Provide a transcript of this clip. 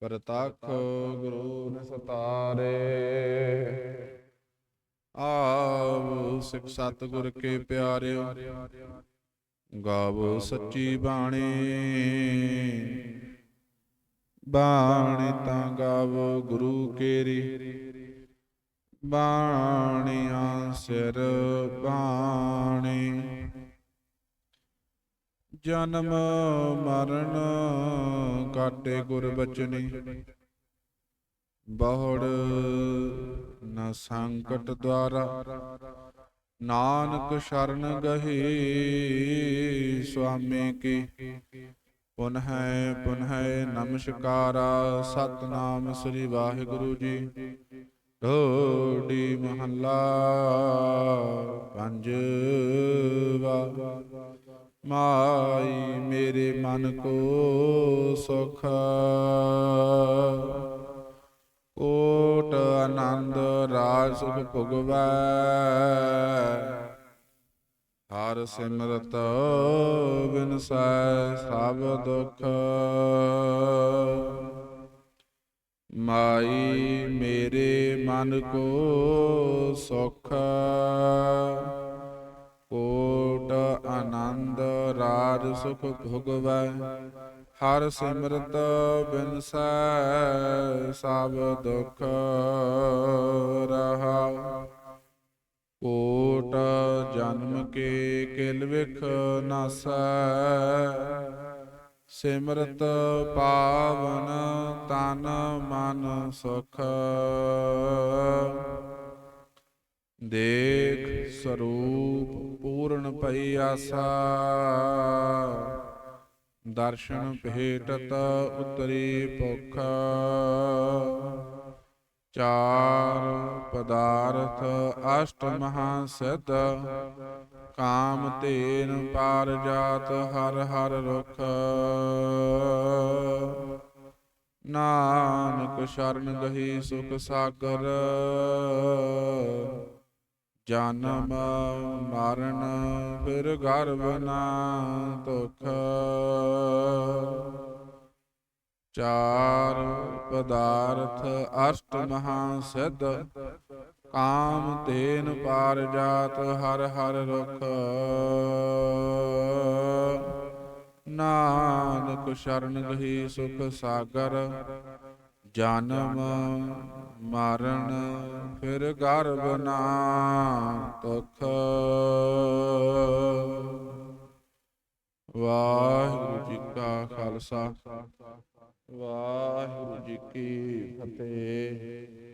ਪ੍ਰਤੱਖ ਗੁਰੂ ਨਿਸਤਾਰੇ ਆਵ ਸਿਖ ਸਤ ਗੁਰ ਕੇ ਪਿਆਰਿਓ, ਗਾਵੋ ਸੱਚੀ ਬਾਣੀ। ਬਾਣੀ ਤਾਂ ਗਾਵੋ ਗੁਰੂ ਕੇਰੀ। ਬਾਣੀਆਂ ਸਿਰ ਬਾਣੀ ਜਨਮ ਮਰਨ ਕਾਟੇ ਗੁਰ ਬਚਨੀ। ਬਹੁੜ ਨ ਸੰਕਟ ਦੁਆਰਾ। ਨਾਨਕ ਸ਼ਰਨ ਗਹੀ ਸੁਆਮੀ ਕੀ। ਪੁਨਹ ਪੁਨਹ ਨਮਸਕਾਰਾ ਸਤਨਾਮ ਸ੍ਰੀ ਵਾਹਿਗੁਰੂ ਜੀ। ਢੋੜੀ ਮਹੱਲਾ ਪੰਜਵਾ ਮਾਈ ਮੇਰੇ ਮਨ ਕੋ ਸੁਖ। ਕੋਟ ਆਨੰਦ ਰਾਜ ਸੁਖ ਭੁਗਵੈ। ਹਰ ਸਿਮਰਤ ਬਿਨਸੈ ਸਭ ਦੁਖ। ਮਾਈ ਮੇਰੇ ਮਨ ਕੋ ਸੁਖ। ਕੋਟ ਆਨੰਦ ਰਾਜ ਸੁਖ ਭੁਗਵੈ। ਹਰ ਸਿਮਰਤ ਬਿਨਸੈ ਸਭ ਦੁਖ ਰਹਾ। ਕੋਟ ਜਨਮ ਕੇ ਕਿਲ ਵਿਖ ਨਾਸੈ ਸਿਮਰਤ ਪਾਵਨ ਤਨ ਮਨ ਸੁਖ। ਦੇਖ ਸਰੂਪ ਪੂਰਨ ਭਈ ਆਸਾ। ਦਰਸ਼ਨ ਭੇਟਤ ਉਤਰੀ ਭੁਖ। ਚਾਰ ਪਦਾਰਥ ਅਸ਼ਟ ਮਹਾ ਸਿਧ। ਕਾਮ ਤੇਨ ਪਾਰ ਜਾਤ ਹਰ ਹਰ ਰੁਖ। ਨਾਨਕ ਸ਼ਰਨ ਗਹੀ ਸੁਖ ਸਾਗਰ। ਜਨਮ ਮਰਨ ਫਿਰ ਗਰਭ ਨਾ ਤੁਖ ਚਾਰ ਪਦਾਰਥ ਅਸ਼ਟ ਮਹਾ ਸਿਧ ਕਾਮ ਤੇਨ ਪਾਰ ਜਾਤ ਹਰ ਹਰ ਰੁਖ। ਨਾਨਕ ਸ਼ਰਨ ਗਹੀ ਸੁਖ ਸਾਗਰ, ਜਨਮ ਮਰਨ ਫਿਰ ਗਰਭ ਨਾ ਤੁਖ। ਵਾਹਿਗੁਰੂ ਜੀ ਕਾ ਖਾਲਸਾ, ਵਾਹਿਗੁਰੂ ਜੀ ਕੀ ਫਤਿਹ।